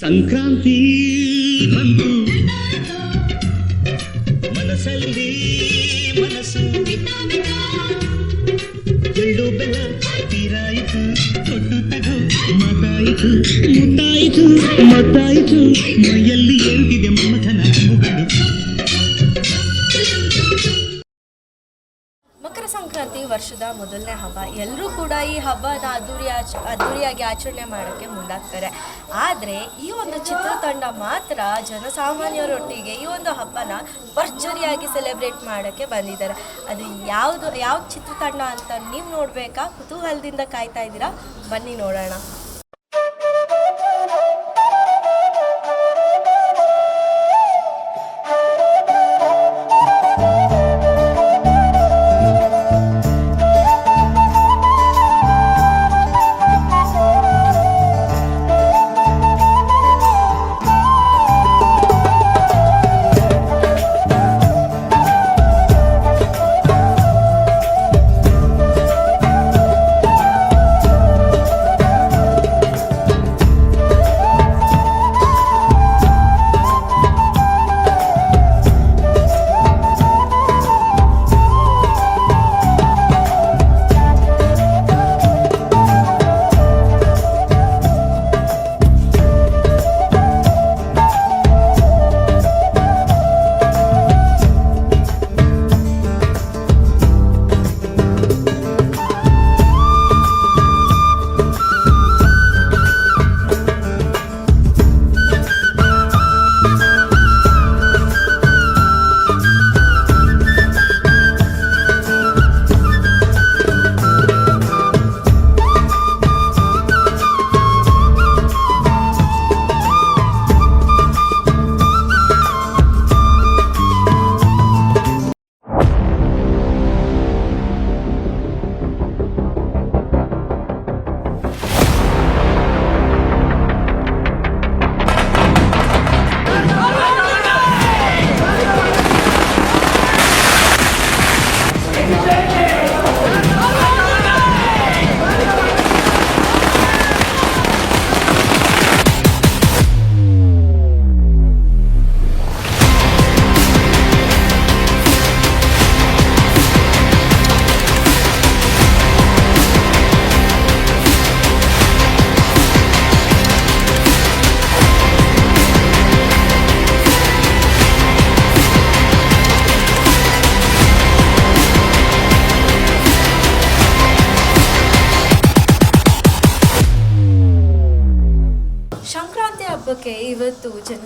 ಸಂಕ್ರಾಂತಿ ಬಂತು ಮನಸ್ಸಲ್ಲಿ ಮನಸ್ಸು ಎಳ್ಳು ಬೆಲ್ಲ ತೀರಾಯಿತು ತೊಟ್ಟು ತಗೋ ಮಾತಾಯಿತು ಮುತ್ತಾಯಿತು, ಮತ್ತಾಯಿತು, ಮೈಯಲ್ಲಿ ಏಳ್ತಿದೆ ಮಮಥನ ಮುಗಳು. ಮೊದಲನೇ ಹಬ್ಬ. ಎಲ್ಲರೂ ಕೂಡ ಈ ಹಬ್ಬನ ಅದ್ದೂರಿ ಆಚ, ಅದ್ದೂರಿಯಾಗಿ ಆಚರಣೆ ಮಾಡೋಕ್ಕೆ ಮುಂದಾಗ್ತಾರೆ. ಆದರೆ ಈ ಒಂದು ಚಿತ್ರತಂಡ ಮಾತ್ರ ಜನಸಾಮಾನ್ಯರೊಟ್ಟಿಗೆ ಈ ಒಂದು ಹಬ್ಬನ ಭರ್ಜರಿಯಾಗಿ ಸೆಲೆಬ್ರೇಟ್ ಮಾಡೋಕ್ಕೆ ಬಂದಿದ್ದಾರೆ. ಅದು ಯಾವುದು ಯಾವ ಚಿತ್ರತಂಡ ಅಂತ ನೀವು ನೋಡಬೇಕಾ? ಕುತೂಹಲದಿಂದ ಕಾಯ್ತಾ ಇದ್ದೀರಾ? ಬನ್ನಿ ನೋಡೋಣ.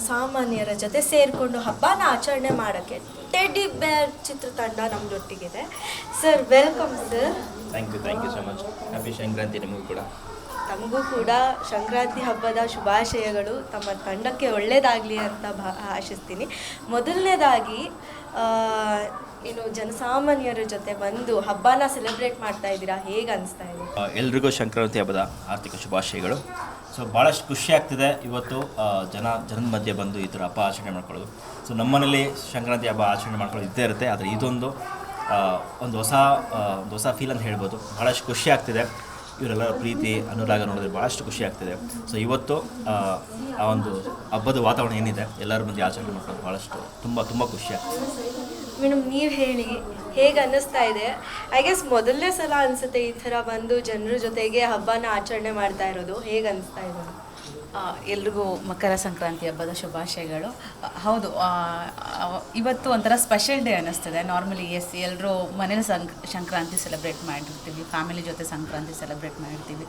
ಜನಸಾಮಾನ್ಯರ ಜೊತೆ ಸೇರಿಕೊಂಡು ಹಬ್ಬನ ಆಚರಣೆ ಮಾಡೋಕ್ಕೆ ಟೆಡ್ಡಿ ಬೇರ್ ಚಿತ್ರತಂಡ ನಮ್ಮದೊಟ್ಟಿಗಿದೆ sir welcome sir thank you thank you so much happy Sankranti ನಿಮಗೂ ಕೂಡ. ತಮಗೂ ಕೂಡ ಸಂಕ್ರಾಂತಿ ಹಬ್ಬದ ಶುಭಾಶಯಗಳು. ತಮ್ಮ ತಂಡಕ್ಕೆ ಒಳ್ಳೆಯದಾಗಲಿ ಅಂತ ಭಾ ಆಶಿಸ್ತೀನಿ. ಮೊದಲನೇದಾಗಿ ಏನು ಜನಸಾಮಾನ್ಯರ ಜೊತೆ ಬಂದು ಹಬ್ಬನ ಸೆಲೆಬ್ರೇಟ್ ಮಾಡ್ತಾ ಇದ್ದೀರಾ? ಹೇಗೆ ಅನಿಸ್ತಾ ಇದೆ? ಎಲ್ರಿಗೂ ಸಂಕ್ರಾಂತಿ ಹಬ್ಬದ ಆರ್ಥಿಕ ಶುಭಾಶಯಗಳು. ಸೊ ಭಾಳಷ್ಟು ಖುಷಿ ಆಗ್ತಿದೆ. ಇವತ್ತು ಜನ ಜನದ ಮಧ್ಯೆ ಬಂದು ಈ ಥರ ಹಬ್ಬ ಆಚರಣೆ ಮಾಡ್ಕೊಳ್ಳೋದು. ಸೊ ನಮ್ಮನೇಲಿ ಸಂಕ್ರಾಂತಿ ಹಬ್ಬ ಆಚರಣೆ ಮಾಡ್ಕೊಳ್ಳೋದು ಇದ್ದೇ ಇರುತ್ತೆ. ಆದರೆ ಇದೊಂದು ಒಂದು ಹೊಸ ಒಂದು ಹೊಸ ಫೀಲ್ ಅಂತ ಹೇಳ್ಬೋದು. ಭಾಳಷ್ಟು ಖುಷಿ ಆಗ್ತಿದೆ. ಇವರೆಲ್ಲ ಪ್ರೀತಿ ಅನುರಾಗ ನೋಡಿದ್ರೆ ಭಾಳಷ್ಟು ಖುಷಿ ಆಗ್ತಿದೆ. ಸೊ ಇವತ್ತು ಆ, ಒಂದು ಹಬ್ಬದ ವಾತಾವರಣ ಏನಿದೆ? ಎಲ್ಲರ ಮಧ್ಯೆ ಆಚರಣೆ ಮಾಡ್ಕೊಳ್ಳೋದು ಭಾಳಷ್ಟು ತುಂಬ ತುಂಬ ಖುಷಿ ಆಗ್ತಿದೆ. ಮೇಡಮ್, ನೀವು ಹೇಳಿ, ಹೇಗೆ ಅನ್ನಿಸ್ತಾ ಇದೆ? ಐ ಗೆಸ್ ಮೊದಲನೇ ಸಲ ಅನಿಸುತ್ತೆ ಈ ಥರ ಬಂದು ಜನರ ಜೊತೆಗೆ ಹಬ್ಬನ ಆಚರಣೆ ಮಾಡ್ತಾ ಇರೋದು. ಹೇಗೆ ಅನಿಸ್ತಾ ಇದೆ? ಎಲ್ರಿಗೂ ಮಕರ ಸಂಕ್ರಾಂತಿ ಹಬ್ಬದ ಶುಭಾಶಯಗಳು. ಹೌದು ಇವತ್ತು ಒಂಥರ ಸ್ಪೆಷಲ್ ಡೇ ಅನ್ನಿಸ್ತದೆ. ನಾರ್ಮಲಿ ಎಸ್ ಎಲ್ಲರೂ ಮನೇಲಿ ಸಂಕ್ ಸಂಕ್ರಾಂತಿ ಸೆಲೆಬ್ರೇಟ್ ಮಾಡಿರ್ತೀವಿ. ಫ್ಯಾಮಿಲಿ ಜೊತೆ ಸಂಕ್ರಾಂತಿ ಸೆಲೆಬ್ರೇಟ್ ಮಾಡಿರ್ತೀವಿ.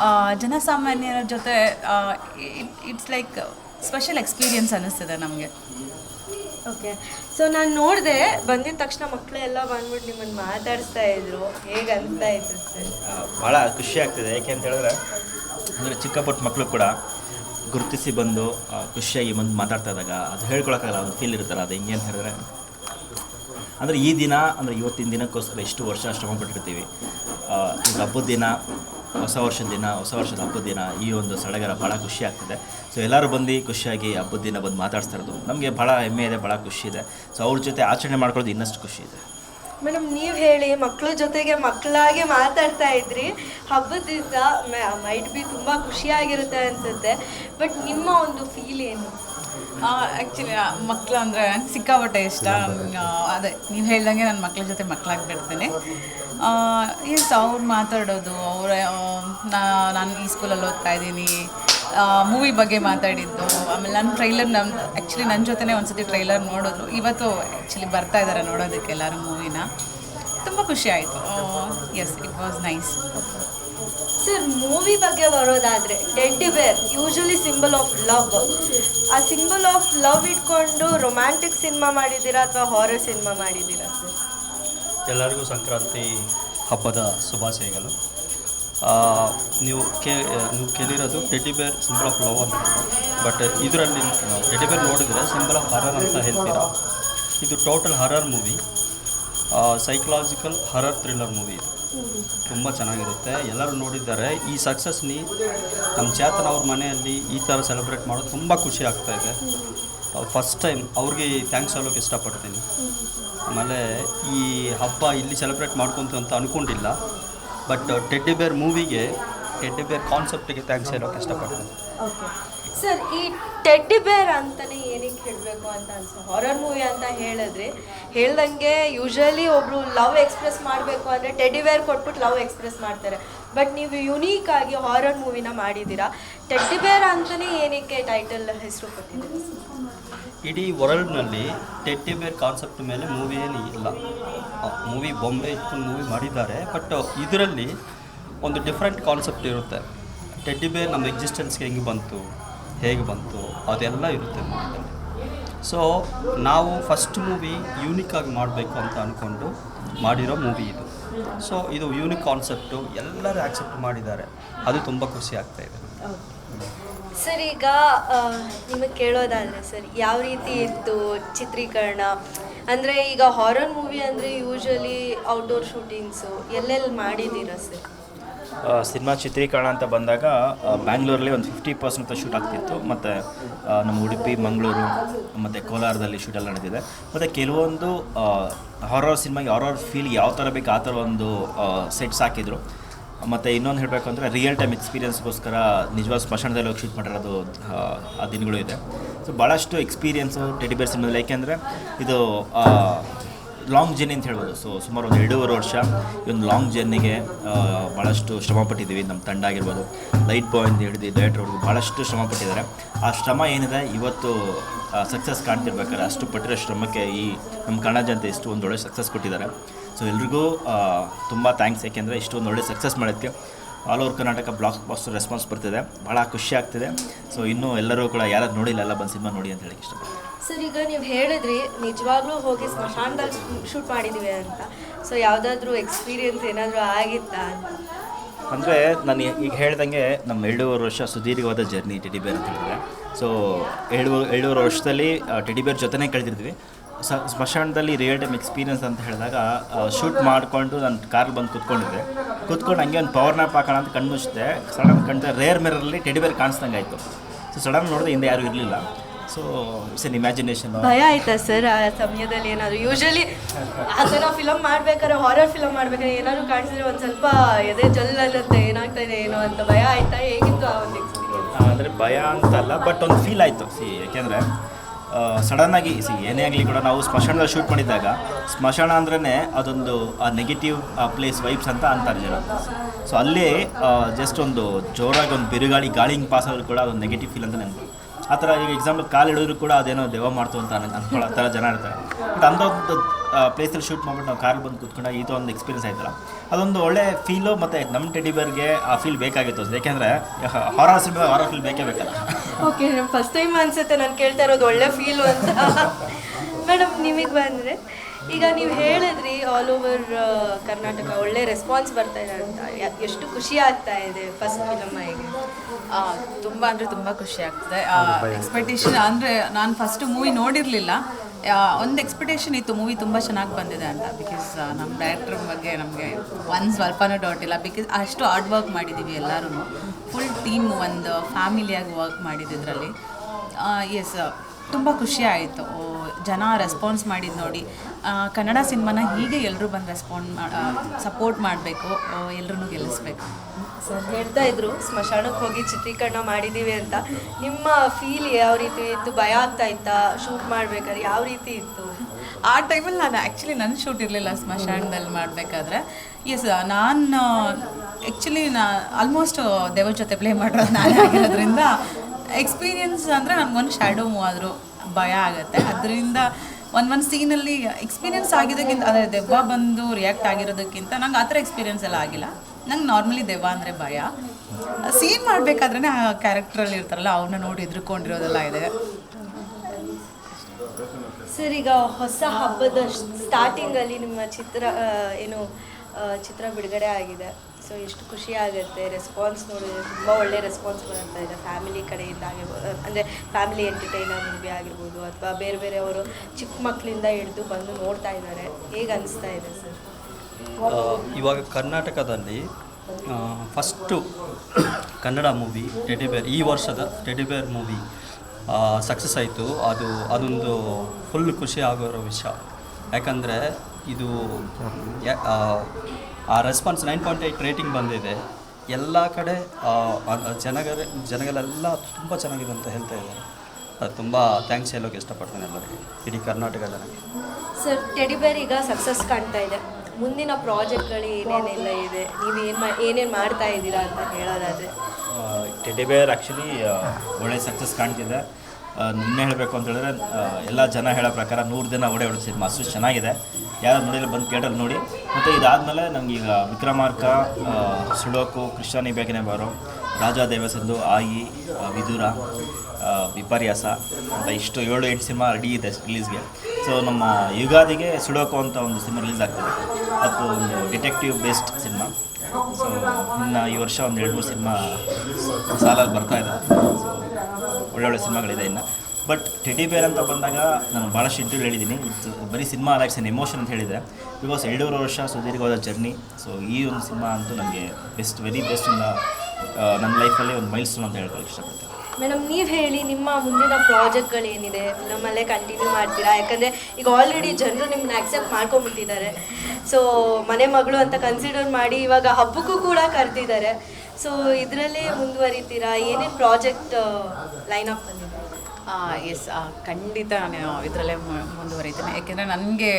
ಆ, ಜನಸಾಮಾನ್ಯರ ಜೊತೆ ಇಟ್ಸ್ ಲೈಕ್ ಸ್ಪೆಷಲ್ ಎಕ್ಸ್ಪೀರಿಯನ್ಸ್ ಅನ್ನಿಸ್ತದೆ ನಮಗೆ. ಓಕೆ ಸೊ ನಾನು ನೋಡಿದೆ ಬಂದಿದ ತಕ್ಷಣ ಮಕ್ಕಳೆಲ್ಲ ಬಂದ್ಬಿಟ್ಟು ನಿಮ್ಮನ್ನು ಮಾತಾಡಿಸ್ತಾ ಇದ್ರು. ಹೇಗೆ ಅಂತ ಇತ್ತು? ಭಾಳ ಖುಷಿ ಆಗ್ತಿದೆ. ಯಾಕೆ ಅಂತ ಹೇಳಿದ್ರೆ ಅಂದರೆ ಚಿಕ್ಕ ಪುಟ್ಟ ಮಕ್ಕಳು ಕೂಡ ಗುರುತಿಸಿ ಬಂದು ಖುಷಿಯಾಗಿ ಬಂದು ಮಾತಾಡ್ತಾ ಇದ್ದಾಗ ಅದು ಹೇಳ್ಕೊಳಕ್ಕಾಗಲ್ಲ, ಒಂದು ಫೀಲ್ ಇರುತ್ತಲ್ಲ, ಅದು ಹೆಂಗೆ ಅಂತ ಹೇಳಿದ್ರೆ, ಅಂದರೆ ಈ ದಿನ, ಅಂದರೆ ಇವತ್ತಿನ ದಿನಕ್ಕೋಸ್ಕರ ಎಷ್ಟು ವರ್ಷ ಶ್ರಮ ಪಟ್ಟಿರ್ತೀವಿ. ಈಗ ಹಬ್ಬದ ದಿನ, ಹೊಸ ವರ್ಷದ ದಿನ, ಹೊಸ ವರ್ಷದ ಹಬ್ಬದ ದಿನ, ಈ ಒಂದು ಸಡಗರ ಭಾಳ ಖುಷಿ ಆಗ್ತದೆ. ಸೊ ಎಲ್ಲರೂ ಬಂದು ಖುಷಿಯಾಗಿ ಹಬ್ಬದ ದಿನ ಬಂದು ಮಾತಾಡ್ತಾ ಇರೋದು. ನಮಗೆ ಭಾಳ ಹೆಮ್ಮೆ ಇದೆ ಭಾಳ ಖುಷಿ ಇದೆ. ಸೊ ಅವ್ರ ಜೊತೆ ಆಚರಣೆ ಮಾಡ್ಕೊಳ್ಳೋದು ಇನ್ನಷ್ಟು ಖುಷಿ ಇದೆ. ಮೇಡಮ್, ನೀವು ಹೇಳಿ ಮಕ್ಕಳ ಜೊತೆಗೆ ಮಕ್ಕಳಾಗೆ ಮಾತಾಡ್ತಾ ಇದ್ರಿ. ಹಬ್ಬದ ದಿವಸ ಮೈಟ್ ಬಿ ತುಂಬ ಖುಷಿಯಾಗಿರುತ್ತೆ ಅನ್ಸುತ್ತೆ. ಬಟ್ ನಿಮ್ಮ ಒಂದು ಫೀಲ್ ಏನು? ಆ್ಯಕ್ಚುಲಿ ಮಕ್ಕಳು ಅಂದರೆ ಸಿಕ್ಕಾಪಟ್ಟೆ ಇಷ್ಟ. ಅದೇ, ನೀವು ಹೇಳ್ದಂಗೆ ನನ್ನ ಮಕ್ಕಳ ಜೊತೆ ಮಕ್ಕಳಾಗಿ ಬಿಡ್ತೇನೆ ಎಸ್ ಅವ್ರು ಮಾತಾಡೋದು, ಅವರ ನಾನು ಈ ಸ್ಕೂಲಲ್ಲಿ ಓದ್ತಾ ಇದ್ದೀನಿ. ಮೂವಿ ಬಗ್ಗೆ ಮಾತಾಡಿದ್ದು. ಆಮೇಲೆ ನನ್ನ ಟ್ರೈಲರ್ ನಮ್ಮ ಆ್ಯಕ್ಚುಲಿ ನನ್ನ ಜೊತೆನೇ ಒಂದ್ಸತಿ ಟ್ರೈಲರ್ ನೋಡಿದ್ರು. ಇವತ್ತು ಆ್ಯಕ್ಚುಲಿ ಬರ್ತಾ ಇದ್ದಾರೆ ನೋಡೋದಕ್ಕೆ ಎಲ್ಲರೂ ಮೂವಿನ ತುಂಬ ಖುಷಿ ಆಯಿತು. Yes it was nice sir movie ಬಗ್ಗೆ ಬರೋದಾದ್ರೆ teddy bear usually symbol of love ಆ ಸಿಂಬಲ್ ಆಫ್ ಲವ್ ಇಟ್ಕೊಂಡು ರೊಮ್ಯಾಂಟಿಕ್ ಸಿನಿಮಾ ಮಾಡಿದ್ದೀರಾ ಅಥವಾ ಹಾರರ್ ಸಿನಿಮಾ ಮಾಡಿದ್ದೀರಾ ಸರ್ ಎಲ್ಲರಿಗೂ ಸಂಕ್ರಾಂತಿ ಹಬ್ಬದ ಶುಭಾಶಯಗಳು. ನೀವು ಕೇ, ನೀವು ಕೇಳಿರೋದು teddy bear symbol of love ಅಂತ. ಬಟ್ ಇದರಲ್ಲಿ ಟೆಡ್ಡಿ ಬೇರ್ ನೋಡಿದರೆ ಸಿಂಬಲ್ ಆಫ್ ಹರರ್ ಅಂತ ಹೇಳ್ತೀರಾ? ಇದು total horror movie psychological horror thriller movie ಇದು. ತುಂಬ ಚೆನ್ನಾಗಿರುತ್ತೆ. ಎಲ್ಲರೂ ನೋಡಿದ್ದಾರೆ. ಈ ಸಕ್ಸಸ್ನಿ ನಮ್ಮ ಚೇತನ್ ಅವ್ರ ಮನೆಯಲ್ಲಿ ಈ ಥರ ಸೆಲೆಬ್ರೇಟ್ ಮಾಡೋದು ತುಂಬ ಖುಷಿ ಆಗ್ತಾ ಇದೆ. ಫಸ್ಟ್ ಟೈಮ್ ಅವ್ರಿಗೆ ಥ್ಯಾಂಕ್ಸ್ ಹೇಳೋಕೆ ಇಷ್ಟಪಡ್ತೀನಿ. ಆಮೇಲೆ ಈ ಹಬ್ಬ ಇಲ್ಲಿ ಸೆಲೆಬ್ರೇಟ್ ಮಾಡ್ಕೊಂತ ಅಂತ ಅಂದ್ಕೊಂಡಿಲ್ಲ ಬಟ್ ಟೆಡ್ಡಿ ಬೇರ್ ಮೂವಿಗೆ ಟೆಡ್ಡಿ ಬೇರ್ ಕಾನ್ಸೆಪ್ಟಿಗೆ ಥ್ಯಾಂಕ್ಸ್ ಹೇಳೋಕೆ ಇಷ್ಟಪಡ್ತೀನಿ. ಓಕೆ ಸರ್ ಈ ಟೆಡ್ಡಿ ಬೇರ್ ಅಂತಲೇ ಏನಕ್ಕೆ ಹೇಳಬೇಕು ಅಂತ ಅನ್ಸೋ ಹಾರರ್ ಮೂವಿ ಅಂತ ಹೇಳಿದ್ರೆ ಹೇಳ್ದಂಗೆ ಯೂಶ್ವಲಿ ಒಬ್ರು ಲವ್ ಎಕ್ಸ್ಪ್ರೆಸ್ ಮಾಡಬೇಕು ಅಂದರೆ ಟೆಡ್ಡಿ ಬೇರ್ ಕೊಟ್ಬಿಟ್ಟು ಲವ್ ಎಕ್ಸ್ಪ್ರೆಸ್ ಮಾಡ್ತಾರೆ. ಬಟ್ ನೀವು ಯುನೀಕ್ ಆಗಿ ಹಾರರ್ ಮೂವಿನ ಮಾಡಿದ್ದೀರಾ ಟೆಡ್ಡಿ ಬೇರ್ ಅಂತಲೇ ಏನಕ್ಕೆ ಟೈಟಲ್ ಹೆಸರು ಕೊಟ್ಟಿದ್ದೀರಾ? ಇಡೀ ವರ್ಲ್ಡ್ನಲ್ಲಿ ಟೆಡ್ಡಿ ಬೇರ್ ಕಾನ್ಸೆಪ್ಟ್ ಮೇಲೆ ಮೂವಿ ಏನು ಇಲ್ಲ. ಮೂವಿ ಬೊಂಬೆ ಇಟ್ಕೊಂಡು ಮೂವಿ ಮಾಡಿದ್ದಾರೆ ಬಟ್ ಇದರಲ್ಲಿ ಒಂದು ಡಿಫ್ರೆಂಟ್ ಕಾನ್ಸೆಪ್ಟ್ ಇರುತ್ತೆ. ಟೆಡ್ಡಿ ಬೇರ್ ನಮ್ಮ ಎಕ್ಸಿಸ್ಟೆನ್ಸ್ಗೆ ಹೆಂಗೆ ಬಂತು, ಹೇಗೆ ಬಂತು, ಅದೆಲ್ಲ ಇರುತ್ತೆ ಮೂವಿಯಲ್ಲಿ ಸೊ ನಾವು ಫಸ್ಟ್ ಮೂವಿ ಯೂನಿಕ್ ಆಗಿ ಮಾಡಬೇಕು ಅಂತ ಅಂದ್ಕೊಂಡು ಮಾಡಿರೋ ಮೂವಿ ಇದು. ಸೊ ಇದು ಯೂನಿಕ್ ಕಾನ್ಸೆಪ್ಟು ಎಲ್ಲರೂ ಆಕ್ಸೆಪ್ಟ್ ಮಾಡಿದ್ದಾರೆ. ಅದು ತುಂಬ ಖುಷಿ ಆಗ್ತಾ ಇದೆ. ಸರ್ ಈಗ ನಿಮಗೆ ಕೇಳೋದಾದರೆ ಸರ್ ಯಾವ ರೀತಿ ಇತ್ತು ಚಿತ್ರೀಕರಣ? ಅಂದರೆ ಈಗ ಹಾರರ್ ಮೂವಿ ಅಂದರೆ ಯೂಶಲಿ ಔಟ್ಡೋರ್ ಶೂಟಿಂಗ್ಸು ಎಲ್ಲೆಲ್ಲಿ ಮಾಡಿದ್ದೀರಾ ಸರ್? ಸಿನಿಮಾ ಚಿತ್ರೀಕರಣ ಅಂತ ಬಂದಾಗ ಬ್ಯಾಂಗ್ಳೂರಲ್ಲಿ ಒಂದು ಫಿಫ್ಟಿ ಪರ್ಸೆಂಟ್ ಶೂಟ್ ಆಗ್ತಿತ್ತು. ಮತ್ತು ನಮ್ಮ ಉಡುಪಿ ಮಂಗಳೂರು ಮತ್ತು ಕೋಲಾರದಲ್ಲಿ ಶೂಟೆಲ್ಲ ನಡೆದಿದೆ. ಮತ್ತು ಕೆಲವೊಂದು ಹಾರರ್ ಸಿನಿಮಾಗೆ ಹಾರರ್ ಫೀಲ್ ಯಾವ ಥರ ಬೇಕು ಆ ಥರ ಒಂದು ಸೆಟ್ಸ್ ಹಾಕಿದ್ರು ಮತ್ತು ಇನ್ನೊಂದು ಹೇಳಬೇಕು ಅಂದರೆ ರಿಯಲ್ ಟೈಮ್ ಎಕ್ಸ್ಪೀರಿಯನ್ಸ್ಗೋಸ್ಕರ ನಿಜವಾದ ಸ್ಮಶಾನದಲ್ಲಿ ಹೋಗಿ ಶೂಟ್ ಮಾಡಿರೋದು ಆ, ದಿನಗಳು ಇದೆ. ಸೊ ಭಾಳಷ್ಟು ಎಕ್ಸ್ಪೀರಿಯನ್ಸು ಟೆಡಿಬೇರ್ ಸಿನಿಮಾದಲ್ಲಿ ಏಕೆಂದರೆ ಇದು ಲಾಂಗ್ ಜರ್ನಿ ಅಂತ ಹೇಳ್ಬೋದು. ಸೊ ಸುಮಾರು ಒಂದು ಎರಡೂವರೆ ವರ್ಷ ಈ ಒಂದು ಲಾಂಗ್ ಜರ್ನಿಗೆ ಭಾಳಷ್ಟು ಶ್ರಮ ಪಟ್ಟಿದ್ದೀವಿ ನಮ್ಮ ತಂಡ ಆಗಿರ್ಬೋದು, ಲೈಟ್ ಬಾಯಿಂದ ಹಿಡಿದು ಡೈರೆಕ್ಟರ್ವರೆಗೂ ಭಾಳಷ್ಟು ಶ್ರಮ ಪಟ್ಟಿದ್ದಾರೆ ಆ ಶ್ರಮ ಏನಿದೆ, ಇವತ್ತು ಸಕ್ಸಸ್ ಕಾಣ್ತಿರ್ಬೇಕಾದ್ರೆ ಅಷ್ಟು ಪಟ್ಟಿರೋ ಶ್ರಮಕ್ಕೆ ಈ ನಮ್ಮ ಕನ್ನಡ ಜನತೆ ಇಷ್ಟು ಒಂದು ಒಳ್ಳೆ ಸಕ್ಸಸ್ ಕೊಟ್ಟಿದ್ದಾರೆ. ಸೊ ಎಲ್ರಿಗೂ ತುಂಬ ಥ್ಯಾಂಕ್ಸ್ ಯಾಕೆಂದರೆ ಇಷ್ಟೊಂದು ಒಳ್ಳೆ ಸಕ್ಸಸ್ ಮಾಡೋದಕ್ಕೆ all over Karnataka blockbuster response ಬರ್ತಿದೆ. ಭಾಳ ಖುಷಿ ಆಗ್ತಿದೆ. ಸೊ ಇನ್ನೂ ಎಲ್ಲರೂ ಕೂಡ ಯಾರು ನೋಡಿಲ್ಲ, ಎಲ್ಲ ಬಂದು ಸಿನಿಮಾ ನೋಡಿ ಅಂತ ಹೇಳಕ್ಕೆ ಇಷ್ಟಪಡ್ತೀನಿ. ಸರ್, ಈಗ ನೀವು ಹೇಳಿದ್ರಿ, ನಿಜವಾಗ್ಲೂ ಹೋಗಿ ಸ್ಮಶಾನದಲ್ಲಿ ಶೂಟ್ ಮಾಡಿದ್ದೀವಿ ಅಂತ. ಸೊ ಯಾವುದಾದ್ರೂ ಎಕ್ಸ್ಪೀರಿಯನ್ಸ್ ಏನಾದರೂ ಆಗಿತ್ತಾ? ಅಂದರೆ ನಾನು ಈಗ ಹೇಳ್ದಂಗೆ ನಮ್ಮ ಎರಡೂವರೆ ವರ್ಷ ಸುದೀರ್ಘವಾದ ಜರ್ನಿ ಟೆಡಿ ಬೇರ್ ಅಂತ ಹೇಳಿದ್ರೆ. ಸೊ ಎರಡು, ಎರಡೂವರೆ ವರ್ಷದಲ್ಲಿ ಟೆಡಿ ಬೇರ್ ಜೊತೆನೇ ಕಳೆದಿದ್ವಿ. ಸ, ಸ್ಮಶಾನದಲ್ಲಿ ರಿಯಲ್ ಟೈಮ್ ಎಕ್ಸ್ಪೀರಿಯನ್ಸ್ ಅಂತ ಹೇಳಿದಾಗ ಶೂಟ್ ಮಾಡಿಕೊಂಡು ನಾನು ಕಾರಲ್ಲಿ ಬಂದು ಕೂತ್ಕೊಂಡಿದ್ದೆ. ಕೂತ್ಕೊಂಡು ಹಂಗೆ ಒಂದು ಪವರ್ ನ್ಯಾಪ್ ಹಾಕೋಣ ಅಂತ ಕಣ್ಣು ಮುಚ್ಚಿದೆ ಸಡನ್ ಕಂಡ್ರೆ ರೇರ್ ಮಿರರಲ್ಲಿ ಟೆಡಿಬೇರ್ ಕಾಣಿಸ್ದಂಗೆ ಆಯಿತು ಸೊ ಸಡನ್ ನೋಡಿದ್ರೆ ಹಿಂದೆ ಯಾರೂ ಇರಲಿಲ್ಲ. ಸೊ ಇಟ್ಸ್ ಎನ್ ಇಮ್ಯಾಜಿನೇಷನ್ ಭಯ ಆಯ್ತಾ ಸರ್ ಆ ಸಮಯದಲ್ಲಿ ಏನಾದರೂ? ಯೂಶಲಿ ಆ ಥರ ಫಿಲಮ್ ಮಾಡ್ಬೇಕಾದ್ರೆ ಹಾರರ್ ಫಿಲಮ್ ಮಾಡ್ಬೇಕಾದ್ರೆ ಏನಾದ್ರು ಕಾಣಿಸಿದ್ರೆ ಒಂದು ಸ್ವಲ್ಪ ಎದೆ ಜಲ್ಲತ್ತೆ ಏನಾಗ್ತಾ ಇದೆ ಏನೋ ಅಂತ ಭಯ ಆಯ್ತಾ? ಹೇಗಿತ್ತು ಆ ಒಂದು ಎಕ್ಸ್ಪೀರಿಯನ್ಸ್ ಅಂದರೆ ಭಯ ಅಂತಲ್ಲ ಬಟ್ ಒಂದು ಫೀಲ್ ಆಯಿತು. ಸಿ ಯಾಕೆಂದರೆ ಸಡನ್ನಾಗಿ ಸಿ ಏನೇ ಆಗಲಿ ಕೂಡ ನಾವು ಸ್ಮಶಾನದಲ್ಲಿ ಶೂಟ್ ಮಾಡಿದಾಗ ಸ್ಮಶಾನ ಅಂದ್ರೇ ಅದೊಂದು ಆ ನೆಗೆಟಿವ್ ಪ್ಲೇಸ್ ವೈಬ್ಸ್ ಅಂತ ಅಂತಾರೆ ಜನ. ಸೊ ಅಲ್ಲಿ ಜಸ್ಟ್ ಒಂದು ಜೋರಾಗಿ ಒಂದು ಬಿರುಗಾಳಿ ಗಾಳಿ ಹಿಂಗೆ ಪಾಸ್ ಆದರೂ ಕೂಡ ಅದೊಂದು ನೆಗೆಟಿವ್ ಫೀಲ್ ಅಂತ ನೆನಪು ಆ ಥರ ಈಗ ಎಕ್ಸಾಂಪಲ್ ಕಾಲು ಹಿಡಿದ್ರು ಕೂಡ ಅದೇನೋ ದೇವ ಮಾಡ್ತು ಅಂತ ನನಗೆ ಅನ್ಕೊಳ್ಳೋ ಥರ ಜನ ಇರ್ತಾರೆ. ಬಟ್ ಅಂಥದ್ದು ಪ್ಲೇಸಲ್ಲಿ ಶೂಟ್ ಮಾಡ್ಬಿಟ್ಟು ನಾವು ಕಾರಲ್ಲಿ ಬಂದು ಕೂತ್ಕೊಂಡಾಗ ಇದು ಒಂದು ಎಕ್ಸ್ಪೀರಿಯನ್ಸ್ ಆಯ್ತಲ್ಲ. ಅದೊಂದು ಒಳ್ಳೆ ಫೀಲು ಮತ್ತು ನಮ್ಮ ಟೆಡಿಬರ್ಗೆ ಆ ಫೀಲ್ ಬೇಕಾಗಿತ್ತು ಅದು ಯಾಕೆಂದರೆ ಹಾರರ್ ಸಿನಿಮಾ ಹಾರರ್ ಫೀಲ್ ಬೇಕೇ ಬೇಕಲ್ಲ. ಓಕೆ ಫಸ್ಟ್ ಟೈಮ್ ಅನ್ಸುತ್ತೆ ನಾನು ಕೇಳ್ತಾ ಇರೋದು ಒಳ್ಳೆ ಫೀಲು ಅಂತ. ಮೇಡಮ್ ನಿಮಗೆ ಬಂದರೆ? ಈಗ ನೀವು ಹೇಳಿದ್ರಿ ಆಲ್ ಓವರ್ ಕರ್ನಾಟಕ ಒಳ್ಳೆ ರೆಸ್ಪಾನ್ಸ್ ಬರ್ತಾ ಇದೆ ಅಂತ. ಎಷ್ಟು ಖುಷಿ ಆಗ್ತಾ ಇದೆ ಫಸ್ಟ್ ಫಿಲಮ್ ಆಗಿ ತುಂಬ ಅಂದರೆ ತುಂಬ ಖುಷಿ ಆಗ್ತದೆ. ಎಕ್ಸ್ಪೆಕ್ಟೇಷನ್ ಅಂದರೆ ನಾನು ಫಸ್ಟ್ ಮೂವಿ ನೋಡಿರಲಿಲ್ಲ. ಒಂದು ಎಕ್ಸ್ಪೆಕ್ಟೇಷನ್ ಇತ್ತು ಮೂವಿ ತುಂಬ ಚೆನ್ನಾಗಿ ಬಂದಿದೆ ಅಂತ. ಬಿಕಾಸ್ ನಮ್ಮ ಡೈರೆಕ್ಟ್ರ್ ಬಗ್ಗೆ ನಮಗೆ ಒಂದು ಸ್ವಲ್ಪನೂ ಡೌಟ್ ಇಲ್ಲ. ಬಿಕಾಸ್ ಅಷ್ಟು ಹಾರ್ಡ್ ವರ್ಕ್ ಮಾಡಿದ್ದೀವಿ ಎಲ್ಲರೂ ಫುಲ್ ಟೀಮ್ ಒಂದು ಫ್ಯಾಮಿಲಿಯಾಗಿ ವರ್ಕ್ ಮಾಡಿದ್ದು ಇದರಲ್ಲಿ ಎಸ್ ತುಂಬ ಖುಷಿ ಆಯಿತು. ಜನ ರೆಸ್ಪಾನ್ಸ್ ಮಾಡಿದ್ದು ನೋಡಿ. ಕನ್ನಡ ಸಿನಿಮಾನ ಹೀಗೆ ಎಲ್ಲರೂ ಬಂದು ರೆಸ್ಪಾಂಡ್ ಸಪೋರ್ಟ್ ಮಾಡಬೇಕು ಎಲ್ಲರೂ ಗೆಲ್ಲಿಸ್ಬೇಕು. ಸರ್ ಹೇಳ್ತಾ ಇದ್ರು ಸ್ಮಶಾನಕ್ಕೆ ಹೋಗಿ ಚಿತ್ರೀಕರಣ ಮಾಡಿದ್ದೀವಿ ಅಂತ. ನಿಮ್ಮ ಫೀಲ್ ಯಾವ ರೀತಿ ಇತ್ತು? ಭಯ ಆಗ್ತಾ ಇತ್ತಾ? ಶೂಟ್ ಮಾಡ್ಬೇಕಾದ್ರೆ ಯಾವ ರೀತಿ ಇತ್ತು? ಆ ಟೈಮಲ್ಲಿ ನಾನು ಆ್ಯಕ್ಚುಲಿ ನನ್ನ ಶೂಟ್ ಇರಲಿಲ್ಲ ಸ್ಮಶಾನದಲ್ಲಿ ಮಾಡಬೇಕಾದ್ರೆ. ಎಸ್ ನಾನು ಆ್ಯಕ್ಚುಲಿ ನಾ ಆಲ್ಮೋಸ್ಟ್ ದೇವ್ರ ಜೊತೆ ಪ್ಲೇ ಮಾಡಿರೋದು ನಾನು ಆಗಿರೋದ್ರಿಂದ ಎಕ್ಸ್ಪೀರಿಯನ್ಸ್ ಅಂದರೆ ನನಗೊಂದು ಶ್ಯಾಡೋ ಮೂವ್ ಆದರೂ. ಭಯ ಆಗುತ್ತೆ. ಅದರಿಂದ ಒಂದು ಒಂದು ಸೀನಲ್ಲಿ ಎಕ್ಸ್ಪೀರಿಯನ್ಸ್ ಆಗಿದ್ದಕ್ಕಿಂತ ಅದೇ ದೆವ್ವ ಬಂದು ರಿಯಾಕ್ಟ್ ಆಗಿರೋದಕ್ಕಿಂತ ನಂಗೆ ಆ ಥರ ಎಕ್ಸ್ಪೀರಿಯನ್ಸ್ ಎಲ್ಲ ಆಗಿಲ್ಲ. ನಂಗೆ ನಾರ್ಮಲಿ ದೆವ್ವ ಅಂದರೆ ಭಯ. ಸೀನ್ ಮಾಡಬೇಕಾದ್ರೆ ಆ ಕ್ಯಾರೆಕ್ಟ್ರಲ್ಲಿ ಇರ್ತಾರಲ್ಲ ಅವ್ರನ್ನ ನೋಡಿ ಹೆದ್ರುಕೊಂಡಿರೋದೆಲ್ಲ ಇದೆ. ಸರ್, ಈಗ ಹೊಸ ಹಬ್ಬದ ಸ್ಟಾರ್ಟಿಂಗಲ್ಲಿ ನಿಮ್ಮ ಚಿತ್ರ ಏನು ಚಿತ್ರ ಬಿಡುಗಡೆ ಆಗಿದೆ. ಸೊ ಎಷ್ಟು ಖುಷಿ ಆಗುತ್ತೆ ರೆಸ್ಪಾನ್ಸ್ ನೋಡಿ ತುಂಬ ಒಳ್ಳೆ ರೆಸ್ಪಾನ್ಸ್ ಬರ್ತಾ ಇದೆ ಫ್ಯಾಮಿಲಿ ಕಡೆಯಿಂದ ಆಗಿರ್ಬೋದು ಅಂದರೆ ಫ್ಯಾಮಿಲಿ ಎಂಟರ್ಟೈನರ್ ಮೂವಿ ಆಗಿರ್ಬೋದು ಅಥವಾ ಬೇರೆ ಬೇರೆಯವರು ಚಿಕ್ಕ ಮಕ್ಕಳಿಂದ ಹಿಡಿದು ಬಂದು ನೋಡ್ತಾ ಇದ್ದಾರೆ. ಹೇಗೆ ಅನಿಸ್ತಾ ಇದೆ ಸರ್? ಇವಾಗ ಕರ್ನಾಟಕದಲ್ಲಿ ಫಸ್ಟು ಕನ್ನಡ ಮೂವಿ ಟೆಡಿಬೇರ್ ಈ ವರ್ಷದ ಟೆಡಿಬೇರ್ ಮೂವಿ ಸಕ್ಸಸ್ ಆಯಿತು. ಅದು, ಅದೊಂದು ಫುಲ್ ಖುಷಿ ಆಗೋರೋ ವಿಷಯ. ಯಾಕಂದರೆ ಇದು ಆ, response nine point eight rating ಬಂದಿದೆ. ಎಲ್ಲ ಕಡೆ ಜನಗರ ಜನಗಳೆಲ್ಲ ತುಂಬ ಚೆನ್ನಾಗಿದೆ ಅಂತ ಹೇಳ್ತಾ ಇದ್ದಾರೆ. ಅದು ತುಂಬ ಥ್ಯಾಂಕ್ಸ್ ಹೇಳೋಕೆ ಇಷ್ಟಪಡ್ತೇನೆ ಎಲ್ಲರಿಗೆ ಇಡೀ ಕರ್ನಾಟಕ ಜನಕ್ಕೆ. ಸರ್ ಟೆಡಿಬೇರ್ ಈಗ ಸಕ್ಸಸ್ ಕಾಣ್ತಾ ಇದೆ. ಮುಂದಿನ ಪ್ರಾಜೆಕ್ಟ್ಗಳು ಏನೇನೆಲ್ಲ ಇದೆ? ನೀವು ಏನು ಮಾ ಏನೇನು ಮಾಡ್ತಾ ಇದ್ದೀರಾ ಅಂತ ಹೇಳೋದಾದರೆ. ಟೆಡಿಬೇರ್ ಆ್ಯಕ್ಚುಲಿ ಒಳ್ಳೆ ಸಕ್ಸಸ್ ಕಾಣ್ತಿದೆ. ನಿನ್ನೆ ಹೇಳಬೇಕು ಅಂತ ಹೇಳಿದ್ರೆ ಎಲ್ಲ ಜನ ಹೇಳೋ ಪ್ರಕಾರ ನೂರು ದಿನ ಒಡೆ ಹೊಡೆ ಸಿನಿಮಾ ಅಷ್ಟು ಚೆನ್ನಾಗಿದೆ. ಯಾರು ನೋಡಿಲ್ಲ ಬಂದು ಥಿಯೇಟರ್ ನೋಡಿ. ಮತ್ತು ಇದಾದಮೇಲೆ ಈಗ ವಿಕ್ರಮಾರ್ಕ ಸುಡೋಕು ಕೃಷ್ಣಾನಿ ಬೇಗನೆ ಬಾರು, ರಾಜಾ ದೇವಸಂದು ಆಯಿ ವಿದುರ ವಿಪರ್ಯಾಸ ಅಂತ ಇಷ್ಟು ಏಳು, ಎಂಟು ಸಿನಿಮಾ ರೆಡಿ ಇದೆ ರಿಲೀಸ್ಗೆ ಸೊ ನಮ್ಮ ಯುಗಾದಿಗೆ ಸುಡೋಕು ಅಂತ ಒಂದು ಸಿನಿಮಾ ರಿಲೀಸ್ ಆಗ್ತದೆ. ಅದು ಒಂದು ಡಿಟೆಕ್ಟಿವ್ ಬೇಸ್ಡ್ ಸಿನಿಮಾ. ಸೊ ಇನ್ನು ಈ ವರ್ಷ ಒಂದು ಎರಡು ಮೂರು ಸಿನಿಮಾ ಸಾಲಲ್ಲಿ ಬರ್ತಾ ಇದೆ. ಒಳ್ಳೊಳ್ಳೆ ಸಿನಿಮಾಗಳಿದೆ ಇನ್ನು. ಬಟ್ ಟೆಡಿ ಬೇರ್ ಅಂತ ಬಂದಾಗ ನಾನು ಭಾಳ ಶೆಡ್ಯೂಲ್ ಹೇಳಿದ್ದೀನಿ. ಇದು ಬರೀ ಸಿನಿಮಾ ಲೈಫ್ಸ್ ಅನ್ ಎಮೋಷನ್ ಅಂತ ಹೇಳಿದರೆ ಬಿಕಾಸ್ ಎರಡೂವರೆ ವರ್ಷ ಸುದೀರ್ಘವಾದ ಜರ್ನಿ ಸೊ ಈ ಒಂದು ಸಿನಿಮಾ ಅಂತೂ ನನಗೆ ಬೆಸ್ಟ್ ವೆರಿ ಬೆಸ್ಟ್ ಇಂದ ನನ್ನ ಲೈಫಲ್ಲಿ ಒಂದು ಮೈಲ್ ಸ್ಟೋನ್ ಅಂತ ಹೇಳ್ಕೊಳ್ಳೋಕೆ ಇಷ್ಟಪಡ್ತೀನಿ. ಮೇಡಮ್ ನೀವು ಹೇಳಿ ನಿಮ್ಮ ಮುಂದಿನ ಪ್ರಾಜೆಕ್ಟ್ಗಳು ಏನಿದೆ? ಫಿಲಮಲ್ಲೇ ಕಂಟಿನ್ಯೂ ಮಾಡ್ತೀರಾ? ಯಾಕಂದರೆ ಈಗ ಆಲ್ರೆಡಿ ಜನರು ನಿಮ್ಮನ್ನ ಆಕ್ಸೆಪ್ಟ್ ಮಾಡ್ಕೊಂಬಿಟ್ಟಿದ್ದಾರೆ ಸೊ ಮನೆ ಮಗಳು ಅಂತ ಕನ್ಸಿಡರ್ ಮಾಡಿ ಇವಾಗ ಹಬ್ಬಕ್ಕೂ ಕೂಡ ಕರೆದಿದ್ದಾರೆ. ಸೊ ಇದರಲ್ಲೇ ಮುಂದುವರಿತೀರಾ? ಏನೇನು ಪ್ರಾಜೆಕ್ಟ್ ಲೈನ್ ಅಪ್ ಬಂದಿದೆ ಎಸ್ ಖಂಡಿತ ನಾನು ಇದರಲ್ಲೇ ಮುಂದುವರಿತೀನಿ. ಯಾಕೆಂದರೆ ನನಗೆ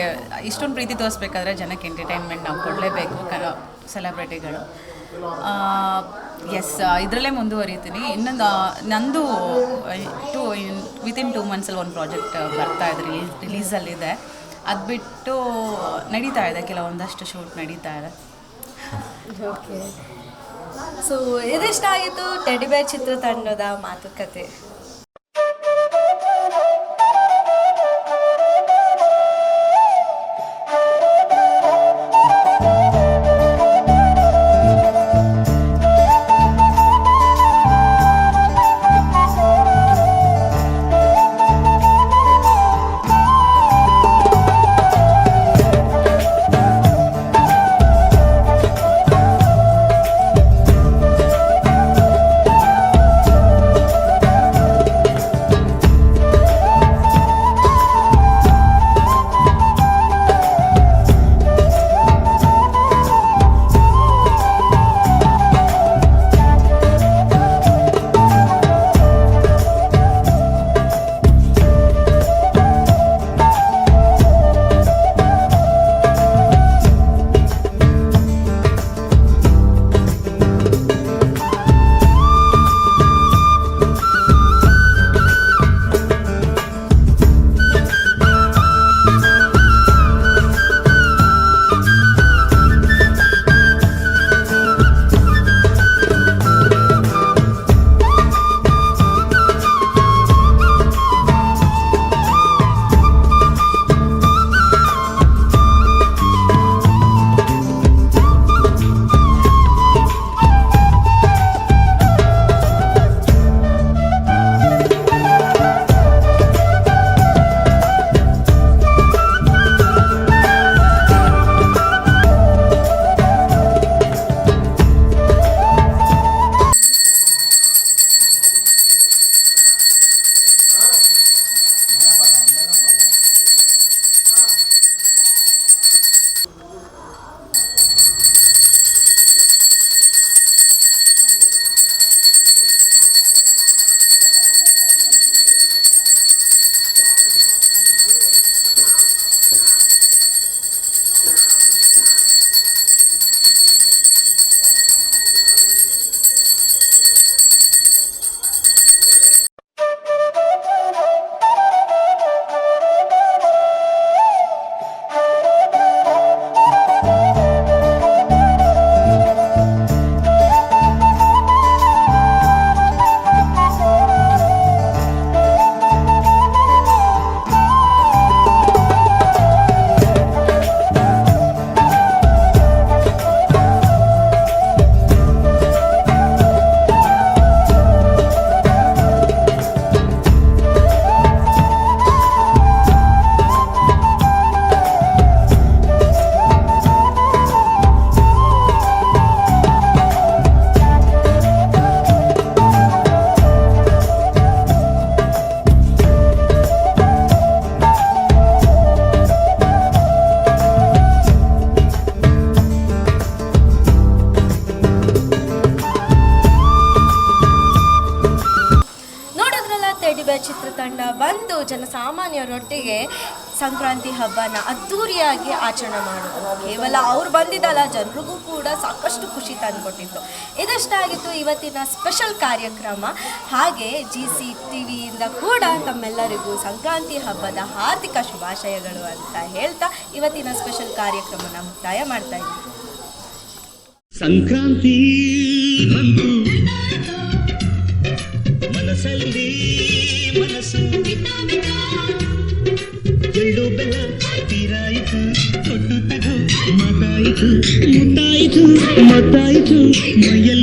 ಇಷ್ಟೊಂದು ಪ್ರೀತಿ ತೋರಿಸ್ಬೇಕಾದ್ರೆ ಜನಕ್ಕೆ ಎಂಟರ್ಟೈನ್ಮೆಂಟ್ ನಾವು ಕೊಡಲೇಬೇಕು ಕ ಸೆಲೆಬ್ರಿಟಿಗಳು ಎಸ್ ಇದರಲ್ಲೇ ಮುಂದುವರಿತೀನಿ. ಇನ್ನೊಂದು ನಂದು ಟು ವಿತಿನ್ ಟೂ ಮಂತ್ಸಲ್ಲಿ ಒಂದು ಪ್ರಾಜೆಕ್ಟ್ ಬರ್ತಾ ಇದೆ ರಿಲೀಸ್ ರಿಲೀಸಲ್ಲಿದೆ. ಅದು ಬಿಟ್ಟು ನಡೀತಾ ಇದೆ ಕೆಲವೊಂದಷ್ಟು ಶೂಟ್ ನಡೀತಾ ಇದೆ. ಓಕೆ ಸೊ ಆಯಿತು ಟೆಡಿಬೇರ್ ಚಿತ್ರತಂಡದ ಮಾತುಕತೆ. ಸಂಕ್ರಾಂತಿ ಹಬ್ಬನ ಅದ್ಧೂರಿಯಾಗಿ ಆಚರಣೆ ಮಾಡಿದ್ರು. ಕೇವಲ ಅವ್ರು ಬಂದಿದ್ದಲ್ಲ, ಜನರಿಗೂ ಕೂಡ ಸಾಕಷ್ಟು ಖುಷಿ ತಂದುಕೊಟ್ಟಿತ್ತು. ಇದಷ್ಟಾಗಿತ್ತು ಇವತ್ತಿನ ಸ್ಪೆಷಲ್ ಕಾರ್ಯಕ್ರಮ. ಹಾಗೆ ಜಿ ಸಿ ಟಿ ವಿಯಿಂದ ಕೂಡ ತಮ್ಮೆಲ್ಲರಿಗೂ ಸಂಕ್ರಾಂತಿ ಹಬ್ಬದ ಹಾರ್ದಿಕ ಶುಭಾಶಯಗಳು ಅಂತ ಹೇಳ್ತಾ ಇವತ್ತಿನ ಸ್ಪೆಷಲ್ ಕಾರ್ಯಕ್ರಮನ ಮುಕ್ತಾಯ ಮಾಡ್ತಾ ಇದ್ದೀನಿ ಸಂಕ್ರಾಂತಿ மயல்